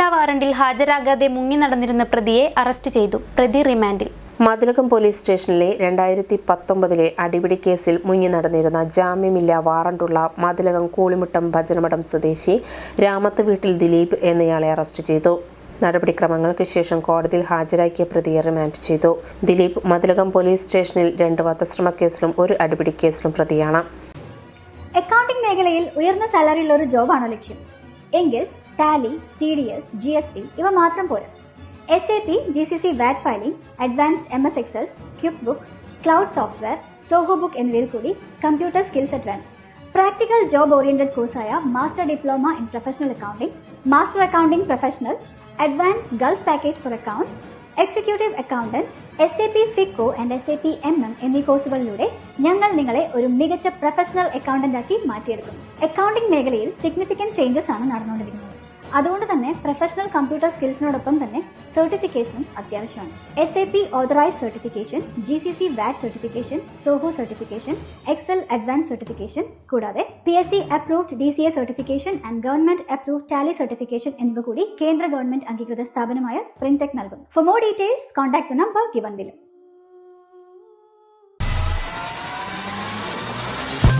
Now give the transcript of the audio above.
ജാമ്യമില്ലാ വാറണ്ടിൽ ഹാജരാകാതെ മുങ്ങി നടന്നിരുന്ന പ്രതിയെ അറസ്റ്റ് ചെയ്തു. പ്രതി റിമാൻഡിൽ. മതിലകം പോലീസ് സ്റ്റേഷനിലെ രണ്ടായിരത്തി പത്തൊമ്പതിലെ അടിപിടി കേസിൽ മുങ്ങി നടന്നിരുന്ന ജാമ്യമില്ല വാറണ്ടുള്ള മതിലകം കൂളിമുട്ടം ഭജനമഠം സ്വദേശി രാമത്ത് വീട്ടിൽ ദിലീപ് എന്നയാളെ അറസ്റ്റ് ചെയ്തു. നടപടിക്രമങ്ങൾക്ക് ശേഷം കോടതിയിൽ ഹാജരാക്കിയ പ്രതിയെ റിമാൻഡ് ചെയ്തു. ദിലീപ് മതിലകം പോലീസ് സ്റ്റേഷനിൽ രണ്ട് വധശ്രമ കേസിലും ഒരു അടിപിടി കേസിലും പ്രതിയാണ്. അക്കൗണ്ടിംഗ് മേഖലയിൽ ഉയർന്ന സാലറിയുള്ള ഒരു ജോബാണോ ലക്ഷ്യം? എങ്കിൽ Tally T D S G S T ഇവ മാത്രം പോരാ. S A P G C C VAT filing advanced M S Excel quick book cloud software Zoho book എന്നിവയിൽ കൂടി കമ്പ്യൂട്ടർ സ്കിൽസ് സെറ്റ് വേണം practical job oriented കോഴ്സായ master diploma in professional accounting master accounting professional advance Gulf package for accounts executive accountant S A P FICO and S A P M M എന്നീ കോഴ്സുകളിലൂടെ ഞങ്ങൾ നിങ്ങളെ ഒരു മികച്ച professional accountant ആക്കി മാറ്റിയെടുക്കും. Accounting മേഖലയിൽ significant changes ആണ് നടന്നുകൊണ്ടിരിക്കുന്നത്. അതുകൊണ്ട് തന്നെ പ്രൊഫഷണൽ കമ്പ്യൂട്ടർ സ്കിൽസിനോടൊപ്പം തന്നെ സർട്ടിഫിക്കേഷനും അത്യാവശ്യമാണ്. S A P authorise certification G C C VAT certification Zoho certification Excel advance certification കൂടാതെ P S C approved D C A certification and government approved Tally certification എന്നിവ കൂടി കേന്ദ്ര ഗവൺമെന്റ് അംഗീകൃത സ്ഥാപനമായ Sprintech നൽകും. For more details contact number given below